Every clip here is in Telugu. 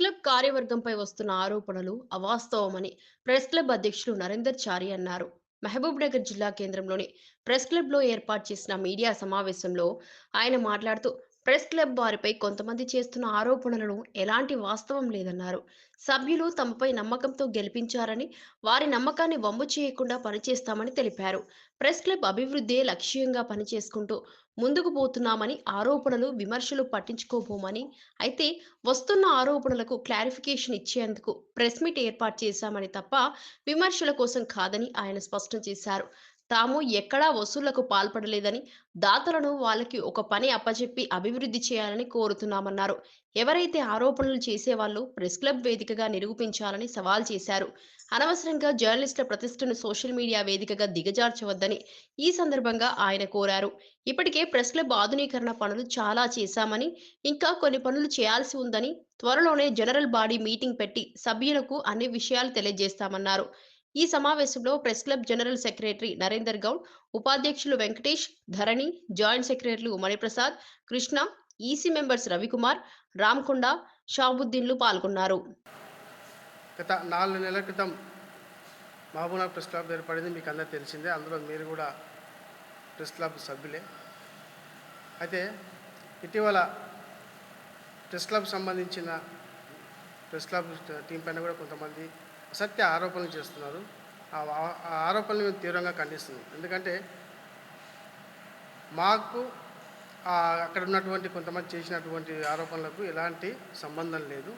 కార్యవర్గంపై వస్తున్న ఆరోపణలు అవాస్తవమని ప్రెస్ క్లబ్ అధ్యక్షులు నరేందర్ చారి అన్నారు. మహబూబ్ నగర్ జిల్లా కేంద్రంలోని ప్రెస్ క్లబ్లో ఏర్పాటు చేసిన మీడియా సమావేశంలో ఆయన మాట్లాడుతూ ప్రెస్ క్లబ్ వారిపై కొంతమంది చేస్తున్న ఆరోపణలను ఎలాంటి వాస్తవం లేదన్నారు. సభ్యులు తమపై నమ్మకంతో గెలిపించారని వారి నమ్మకాన్ని వమ్ము చేయకుండా పనిచేస్తామని తెలిపారు. ప్రెస్ క్లబ్ అభివృద్ధే లక్ష్యంగా పనిచేసుకుంటూ ముందుకు పోతున్నామని ఆరోపణలు విమర్శలు పట్టించుకోబోమని అయితే వస్తున్న ఆరోపణలకు క్లారిఫికేషన్ ఇచ్చేందుకు ప్రెస్ మీట్ ఏర్పాటు చేశామని తప్ప విమర్శల కోసం కాదని ఆయన స్పష్టం చేశారు. తాము ఎక్కడా వసూళ్ళకు పాల్పడలేదని దాతలను వాళ్ళకి ఒక పని అప్పచెప్పి అభివృద్ధి చేయాలని కోరుతున్నామన్నారు. ఎవరైతే ఆరోపణలు చేసేవాళ్ళు ప్రెస్ క్లబ్ వేదికగా నిరూపించాలని సవాల్ చేశారు. అనవసరంగా జర్నలిస్టుల ప్రతిష్టను సోషల్ మీడియా వేదికగా దిగజార్చవద్దని ఈ సందర్భంగా ఆయన కోరారు. ఇప్పటికే ప్రెస్ క్లబ్ ఆధునీకరణ పనులు చాలా చేశామని ఇంకా కొన్ని పనులు చేయాల్సి ఉందని త్వరలోనే జనరల్ బాడీ మీటింగ్ పెట్టి సభ్యులకు అన్ని విషయాలు తెలియజేస్తామన్నారు. ఈ సమావేశంలో press club general secretary Narender Goud ఉపాధ్యక్షులు వెంకటేష్ ధరణి జాయింట్ సెక్రటరీలు మణిప్రసాద్ కృష్ణ ఈసీ మెంబర్స్ రవికుమార్ రామ్కొండ షాబుద్దీన్లు పాల్గొన్నారు. గత నాలుగు నెలల క్రితం మహబూనా ప్రెస్ క్లబ్ ఏర్పడింది మీకు అందరూ తెలిసిందే. అందులో మీరు కూడా ప్రెస్ క్లబ్ సభ్యులే. అయితే ఇటీవల ప్రెస్ క్లబ్ సంబంధించిన ప్రెస్ క్లబ్ టీం పైన కూడా కొంతమంది అసత్య ఆరోపణలు చేస్తున్నారు. ఆ ఆ- ఆరోపణలు మేము తీవ్రంగా ఖండిస్తున్నాం. ఎందుకంటే మాకు అక్కడ ఉన్నటువంటి కొంతమంది చేసినటువంటి ఆరోపణలకు ఎలాంటి సంబంధం లేదు.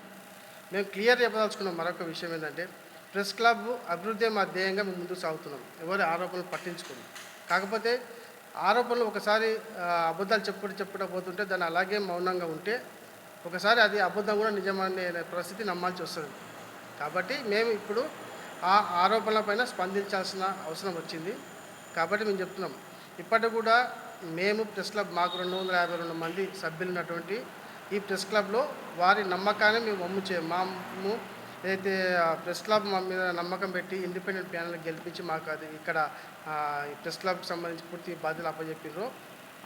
మేము క్లియర్ చెప్పదలుచుకున్న మరొక విషయం ఏంటంటే ప్రెస్ క్లబ్ అభివృద్ధి మా ధ్యేయంగా మేము ముందుకు సాగుతున్నాం. ఎవరి ఆరోపణలు పట్టించుకోము. కాకపోతే ఆరోపణలు ఒకసారి అబద్ధాలు చెప్పుకుంటూ చెప్పుకుంటూ పోతుంటే దాన్ని అలాగే మౌనంగా ఉంటే ఒకసారి అది అబద్ధం కూడా నిజమనే పరిస్థితి నమ్మాల్సి వస్తుంది. కాబట్టి మేము ఇప్పుడు ఆ ఆరోపణలపైన స్పందించాల్సిన అవసరం వచ్చింది. కాబట్టి మేము చెప్తున్నాం. ఇప్పటికి కూడా మేము ప్రెస్ క్లబ్ మాకు రెండు వందల యాభై రెండు మంది సభ్యులు ఉన్నటువంటి ఈ ప్రెస్ క్లబ్లో వారి నమ్మకాన్ని మేము వమ్ము చే మాము ఏదైతే ప్రెస్ క్లబ్ మా మీద నమ్మకం పెట్టి ఇండిపెండెంట్ ప్యానల్ గెలిపించి మాకు అది ఇక్కడ ప్రెస్ క్లబ్కి సంబంధించి పూర్తి బాధ్యతలు అప్పచెప్పారు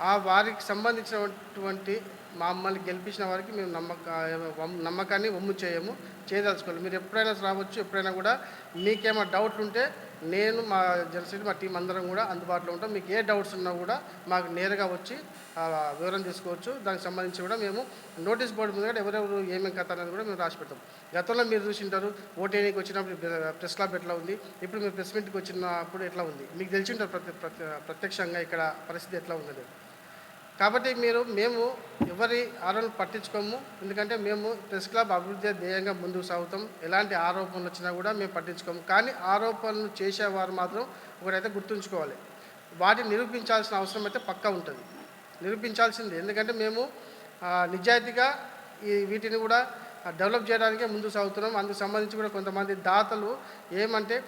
ఆ వారికి సంబంధించినటువంటి మమ్మల్ని గెలిపించిన వారికి మేము నమ్మక వమ్- నమ్మకాన్ని వమ్ము చేయము చేయదలుచుకోవాలి మీరు ఎప్పుడైనా రావచ్చు ఎప్పుడైనా కూడా మీకేమైనా డౌట్లు ఉంటే నేను మా జనసేన మా టీం అందరం కూడా అందుబాటులో ఉంటాం. మీకు ఏ డౌట్స్ ఉన్నా కూడా మాకు నేరుగా వచ్చి వివరం తీసుకోవచ్చు. దానికి సంబంధించి కూడా మేము నోటీస్ బోర్డు మీద కూడా ఎవరెవరు ఏమేమి కథ అనేది కూడా మేము రాసి పెడతాం. గతంలో మీరు చూసింటారు ఓటేనికి వచ్చినప్పుడు ప్రెస్ క్లబ్ ఎట్లా ఉంది? ఇప్పుడు మీరు ప్రెస్ మీట్కి వచ్చినప్పుడు ఎట్లా ఉంది? మీకు తెలిసి ఉంటారు ప్రత్యక్షంగా ఇక్కడ పరిస్థితి ఎట్లా ఉంది కాబట్టి మీరు మేము ఎవరి ఆరోపణలు పట్టించుకోము. ఎందుకంటే మేము ప్రెస్ క్లబ్ అభివృద్ధి ధ్యేయంగా ముందుకు సాగుతాం. ఎలాంటి ఆరోపణలు వచ్చినా కూడా మేము పట్టించుకోము. కానీ ఆరోపణలు చేసేవారు మాత్రం ఒకటైతే గుర్తుంచుకోవాలి. వాటిని నిరూపించాల్సిన అవసరం అయితే పక్కా ఉంటుంది. నిరూపించాల్సింది. ఎందుకంటే మేము నిజాయితీగా ఈ వీటిని కూడా డెవలప్ చేయడానికే ముందుకు సాగుతున్నాం. అందుకు సంబంధించి కూడా కొంతమంది దాతలు ఏమంటే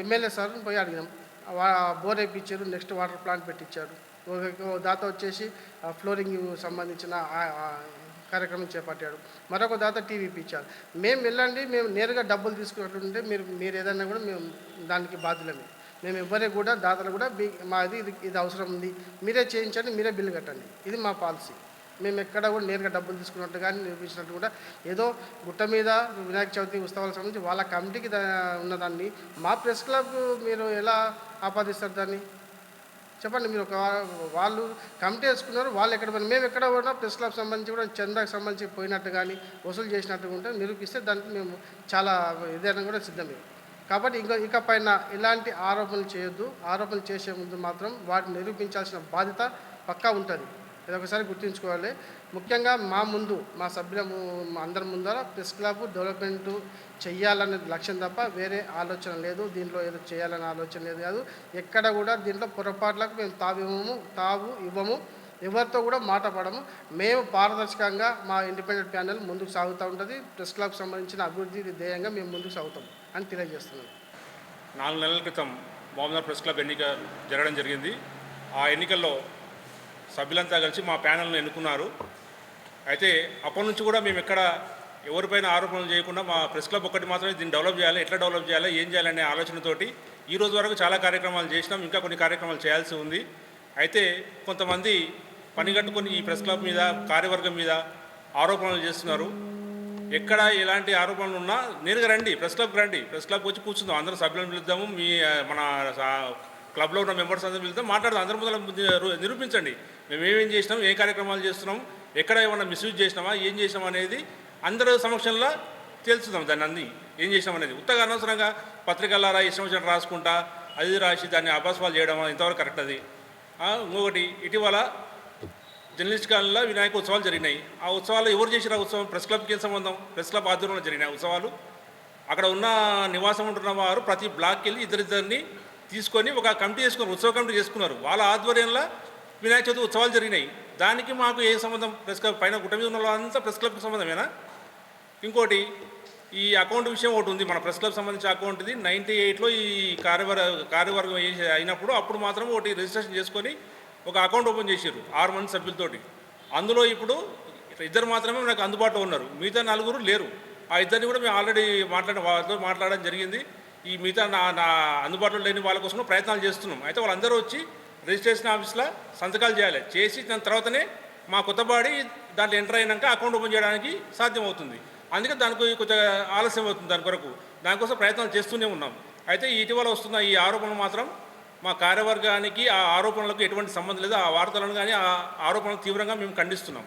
ఎమ్మెల్యే సార్ని పోయి అడిగినాం. వా- బోర్ వేయించారు నెక్స్ట్ వాటర్ ప్లాంట్ పెట్టించారు. ఒక దాత వచ్చేసి ఫ్లోరింగ్ సంబంధించిన కార్యక్రమం చేపట్టాడు. మరొక దాత టీవీ ఇప్పించారు మేము వెళ్ళండి మేము నేరుగా డబ్బులు తీసుకున్నట్టుంటే మీరు మీరు ఏదైనా కూడా మేము దానికి బాధ్యులమే. మేము ఇవ్వరే కూడా దాతలు కూడా మాది ఇది ఇది అవసరం ఉంది. మీరే చేయించండి మీరే బిల్లు కట్టండి. ఇది మా పాలసీ. మేము ఎక్కడ కూడా నేరుగా డబ్బులు తీసుకున్నట్టు కానీ నిరూపించినట్టు కూడా ఏదో గుట్ట మీద వినాయక చవితి ఉత్సవాలకు సంబంధించి వాళ్ళ కమిటీకి ఉన్నదాన్ని. మా ప్రెస్ క్లబ్ మీరు ఎలా ఆపాదిస్తారు దాన్ని? చెప్పండి మీరు ఒక వాళ్ళు కమిటీ వేసుకున్నారు వాళ్ళు ఎక్కడ పోయినా మేము ఎక్కడ పోయినా ప్రెస్ క్లబ్ సంబంధించి కూడా చందాకు సంబంధించి పోయినట్టు కానీ వసూలు చేసినట్టు ఉంటే నిరూపిస్తే దానికి మేము చాలా ఇదైనా కూడా సిద్ధమే. కాబట్టి ఇంకా ఇక పైన ఇలాంటి ఆరోపణలు చేయొద్దు. ఆరోపణలు చేసే ముందు మాత్రం వాటిని నిరూపించాల్సిన బాధ్యత పక్కా ఉంటుంది. ఇది ఒకసారి గుర్తుంచుకోవాలి. ముఖ్యంగా మా ముందు మా సభ్యుల అందరి ముందర ప్రెస్ క్లబ్ డెవలప్మెంట్ చెయ్యాలనే లక్ష్యం తప్ప వేరే ఆలోచన లేదు. దీంట్లో ఏదో చేయాలనే ఆలోచన లేదు కాదు. ఎక్కడ కూడా దీంట్లో పొరపాట్లకు మేము తావివ్వము తావు ఇవ్వము. ఎవరితో కూడా మాట పడము. మేము పారదర్శకంగా మా ఇండిపెండెంట్ ప్యానెల్ ముందుకు సాగుతూ ఉంటుంది. ప్రెస్ క్లబ్కి సంబంధించిన అభివృద్ధి ధ్యేయంగా మేము ముందుకు సాగుతాం అని తెలియజేస్తున్నాం. నాలుగు నెలల క్రితం మామూలు ప్రెస్ క్లబ్ ఎన్నిక జరగడం జరిగింది. ఆ ఎన్నికల్లో సభ్యులంతా కలిసి మా ప్యానల్ను ఎన్నుకున్నారు. అయితే అప్పటి నుంచి కూడా మేము ఎక్కడ ఎవరిపైన ఆరోపణలు చేయకుండా మా ప్రెస్ క్లబ్ ఒక్కటి మాత్రమే దీన్ని డెవలప్ చేయాలి ఎట్లా డెవలప్ చేయాలి ఏం చేయాలనే ఆలోచనతోటి ఈ రోజు వరకు చాలా కార్యక్రమాలు చేసినాం ఇంకా కొన్ని కార్యక్రమాలు చేయాల్సి ఉంది. అయితే కొంతమంది పనిగట్టుకుని ఈ ప్రెస్ క్లబ్ మీద కార్యవర్గం మీద ఆరోపణలు చేస్తున్నారు. ఎక్కడ ఎలాంటి ఆరోపణలు ఉన్నా నేరుగా రండి ప్రెస్ క్లబ్కి రండి ప్రెస్ క్లబ్కి వచ్చి కూర్చుందాం అందరం సభ్యులను పిలుద్దాము మీ మన క్లబ్లో ఉన్న మెంబర్స్ అందరం పిలుద్దాం మాట్లాడదాం అందరం ముందర నిరూపించండి. మేము ఏమేం చేసినాం? ఏ కార్యక్రమాలు చేస్తున్నాం? ఎక్కడ ఏమైనా మిస్యూజ్ చేసినామా? ఏం చేసినాం అనేది అందరి సమక్షంలో తెలుసుదాం దాన్ని. అన్ని ఏం చేసినాం అనేది. ఉత్తగా అనవసరంగా పత్రికల్లో ఇష్టం వచ్చినట్టు రాసుకుంటా అది రాసి దాన్ని అభాస్వాలు చేయడం ఇంతవరకు కరెక్ట్ అది. ఇంకొకటి ఇటీవల జర్నలిస్ట్ కాలంలో వినాయక ఉత్సవాలు జరిగినాయి. ఆ ఉత్సవాలు ఎవరు చేసిన ఉత్సవం? ప్రెస్ క్లబ్కి ఏం సంబంధం? ప్రెస్ క్లబ్ ఆధ్వర్యంలో జరిగిన ఉత్సవాలు. అక్కడ ఉన్న నివాసం ఉంటున్న వారు ప్రతి బ్లాక్కి వెళ్ళి ఇద్దరిద్దరిని తీసుకొని ఒక కమిటీ చేసుకున్నారు ఉత్సవ కమిటీ చేసుకున్నారు. వాళ్ళ ఆధ్వర్యంలో వినాయక చవితి ఉత్సవాలు జరిగినాయి. దానికి మాకు ఏ సంబంధం? ప్రెస్ క్లబ్ పైన గుట్ట మీద ఉన్న వాళ్ళంతా ప్రెస్ క్లబ్కి సంబంధమేనా? ఇంకోటి ఈ అకౌంట్ విషయం ఒకటి ఉంది. మన ప్రెస్ క్లబ్ సంబంధించిన అకౌంట్ ఇది. నైంటీ ఎయిట్లో ఈ కార్యవర్ కార్యవర్గం అయినప్పుడు అప్పుడు మాత్రం ఒకటి రిజిస్ట్రేషన్ చేసుకొని ఒక అకౌంట్ ఓపెన్ చేశారు ఆరు మంది సభ్యులతోటి. అందులో ఇప్పుడు ఇద్దరు మాత్రమే నాకు అందుబాటులో ఉన్నారు. మిగతా నలుగురు లేరు. ఆ ఇద్దరిని కూడా మేము ఆల్రెడీ మాట్లాడిన వాళ్ళతో మాట్లాడడం జరిగింది. ఈ మిగతా నా నా అందుబాటులో లేని వాళ్ళ కోసం ప్రయత్నాలు చేస్తున్నాం. అయితే వాళ్ళందరూ వచ్చి రిజిస్ట్రేషన్ ఆఫీస్లో సంతకాలు చేయాలి. చేసి దాని తర్వాతనే మా కొత్తపాడి దాంట్లో ఎంటర్ అయినాక అకౌంట్ ఓపెన్ చేయడానికి సాధ్యం అవుతుంది అందుకే దానికి కొంచెం ఆలస్యం అవుతుంది దాని కొరకు. దానికోసం ప్రయత్నాలు చేస్తూనే ఉన్నాం. అయితే ఇటీవల వస్తున్న ఈ ఆరోపణలు మాత్రం మా కార్యవర్గానికి ఆ ఆరోపణలకు ఎటువంటి సంబంధం లేదు. ఆ వార్తలను కానీ ఆ ఆరోపణలు తీవ్రంగా మేము ఖండిస్తున్నాం.